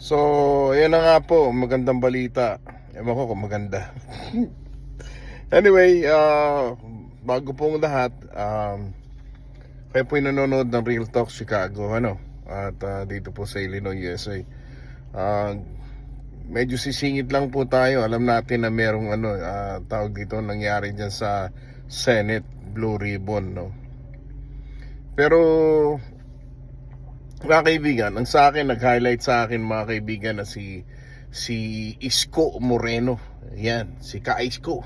So, yan na nga po, magandang balita. Ewan ko kung maganda. anyway, uh, bago pong lahat, um, kayo po yung nanonood ng Real Talk Chicago, ano? At uh, dito po sa Illinois, USA. Uh, medyo sisingit lang po tayo. Alam natin na merong ano, uh, tawag dito nangyari dyan sa Senate Blue Ribbon, no? Pero mga kaibigan, ang sa akin, nag-highlight sa akin mga kaibigan na si si Isko Moreno. Yan, si Ka Isko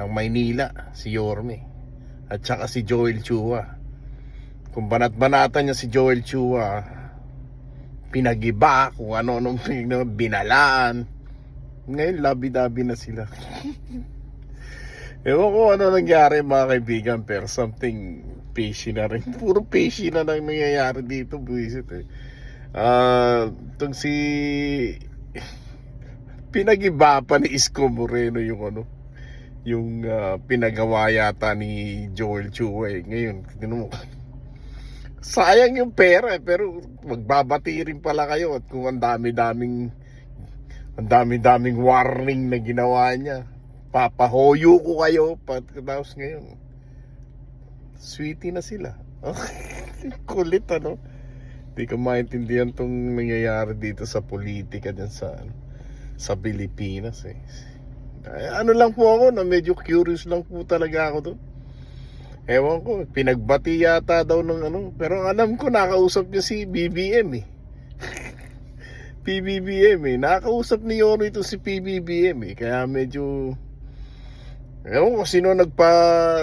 ng Maynila, si Yorme. At saka si Joel Chua. Kung banat-banatan niya si Joel Chua, pinagiba, kung ano-anong binalaan. Ngayon, labi-dabi na sila. Ewan ko ano nangyari mga kaibigan, pero something fishy na rin. Puro fishy na lang nangyayari dito, buwisit eh. Ah, itong si pinagiba pa ni Isko Moreno yung ano, yung ah, pinagawa yata ni Joel Chua eh. Ngayon, tingnan mo, sayang yung pera eh, pero magbabati rin pala kayo at kung ang dami-daming ang dami-daming warning na ginawa niya. Papahoyo ko kayo pagkatapos ngayon. Sweetie na sila. Kulit ano. Hindi ko maintindihan tong nangyayari dito sa politika dyan sa sa Pilipinas eh. Ano lang po ako na medyo curious lang po talaga ako doon. Ewan ko, pinagbati yata daw ng ano. Pero alam ko nakausap niya si BBM eh. PBBM eh. Nakausap ni Yoro ito si PBBM eh. Kaya medyo... Ewan ko sino nagpa,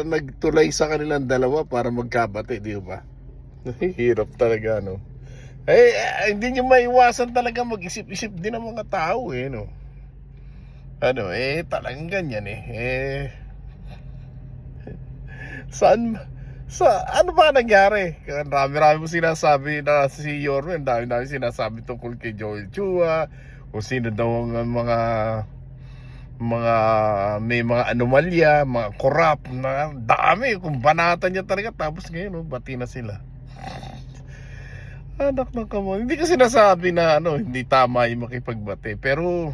nagtulay sa kanilang dalawa para magkabati, di ba? Hirap talaga, no? Eh, eh, hindi nyo maiwasan talaga mag-isip-isip din ng mga tao eh, no? Ano, eh, talagang ganyan eh. Eh, saan, sa, ano ba nangyari? Marami-rami mo sinasabi na si Yorme, dami-dami sinasabi tungkol kay Joel Chua, kung sino daw ang mga mga may mga anomalya, mga corrupt na dami kung banatan niya talaga tapos ngayon oh, bati na sila. Anak ng kamo. Hindi ko sinasabi na ano, hindi tama yung makipagbati, pero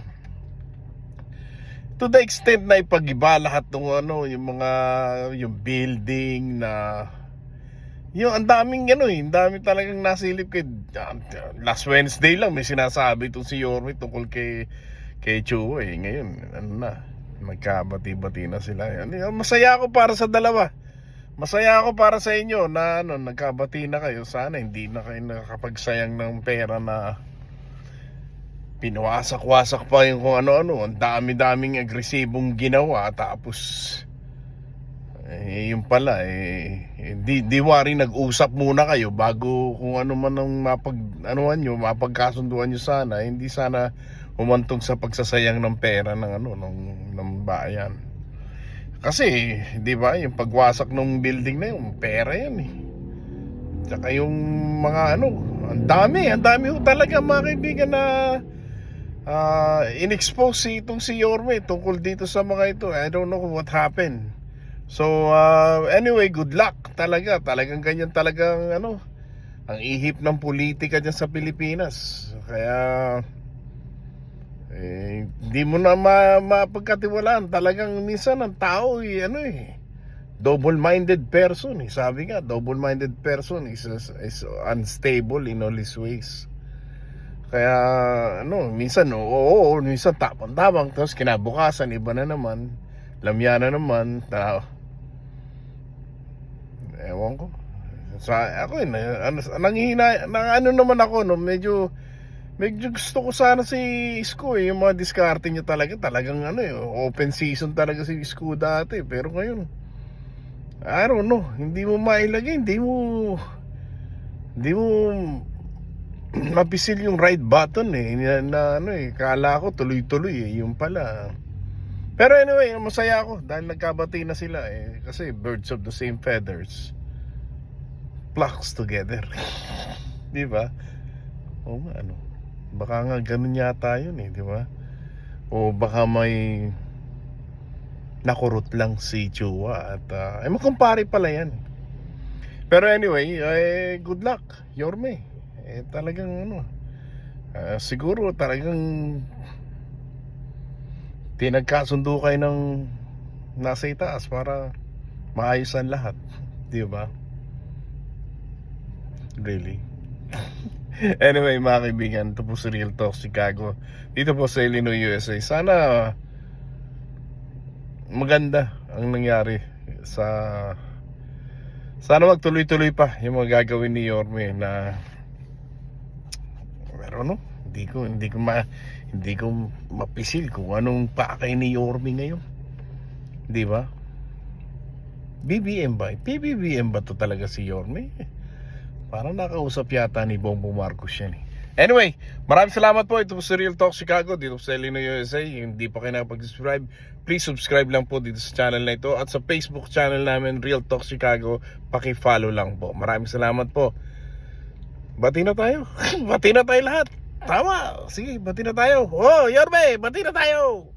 to the extent na ipagiba lahat ng ano, yung mga yung building na yung ang daming ano eh, ang dami talagang nasilip kay last Wednesday lang may sinasabi itong si Yorme tungkol kay kay Chua eh. Ngayon, ano na, magkabati-bati na sila. Ano, masaya ako para sa dalawa. Masaya ako para sa inyo na ano, nagkabati na kayo. Sana hindi na kayo nakapagsayang ng pera na pinuwasak-wasak pa yung kung ano-ano. Ang dami-daming agresibong ginawa. Tapos, eh, yun pala, eh, eh, di, di wari nag-usap muna kayo bago kung ano man ang mapag, anuan nyo, mapagkasunduan nyo sana. Hindi sana humantong sa pagsasayang ng pera ng ano, ng, ng bayan. Kasi, di ba, yung pagwasak ng building na yun, pera yan eh. Tsaka yung mga ano, ang dami, ang dami ho talaga mga kaibigan na ah, in-expose si itong si Yorme tungkol dito sa mga ito. I don't know what happened. So, uh, anyway, good luck talaga. Talagang ganyan talagang ano, ang ihip ng politika dyan sa Pilipinas. Kaya, eh, hindi mo na ma mapagkatiwalaan. Talagang minsan ang tao, eh, ano eh, double-minded person. Eh. Sabi nga, double-minded person is, is unstable in all his ways. Kaya, ano, minsan, oo, oo, minsan tapang-tapang. Tapos kinabukasan, iba na naman. Lamya na naman. Ta Ewan ko. Sa ako yun, ano, nanghihina, na, ano naman ako, no, medyo, medyo gusto ko sana si Isko eh, yung mga diskarte niya talaga, talagang ano eh, open season talaga si Isko dati, pero ngayon, I don't know, hindi mo mailagay, hindi mo, hindi mo, mapisil yung right button eh, na, na ano eh, kala ko tuloy-tuloy eh, yung pala, pero anyway, masaya ako dahil nagkabati na sila eh. Kasi birds of the same feathers flocks together. di ba? O nga, ano. Baka nga ganun yata yun eh, di ba? O baka may nakurot lang si Chua at uh, ay makumpare pala yan. Pero anyway, eh, good luck, Yorme. Eh, talagang ano, Ah, siguro talagang pinagkasundo kayo ng nasa itaas para maayos ang lahat. Di ba? Really? anyway, mga kaibigan, ito po si Real Talk Chicago. Dito po sa Illinois, USA. Sana maganda ang nangyari sa sana magtuloy-tuloy pa yung mga gagawin ni Yorme na pero no hindi ko hindi ko ma hindi ko mapisil kung anong pakay ni Yorme ngayon di ba BBM ba PBBM ba to talaga si Yorme parang nakausap yata ni Bongbong Marcos yan eh Anyway, maraming salamat po. Ito po si Real Talk Chicago dito sa Illinois, USA. Hindi pa kayo nakapag-subscribe, please subscribe lang po dito sa channel na ito. At sa Facebook channel namin, Real Talk Chicago, paki-follow lang po. Maraming salamat po. Bati na tayo. bati na tayo lahat. Tama. Sige, bati na tayo. Oh, Yorme, bati na tayo.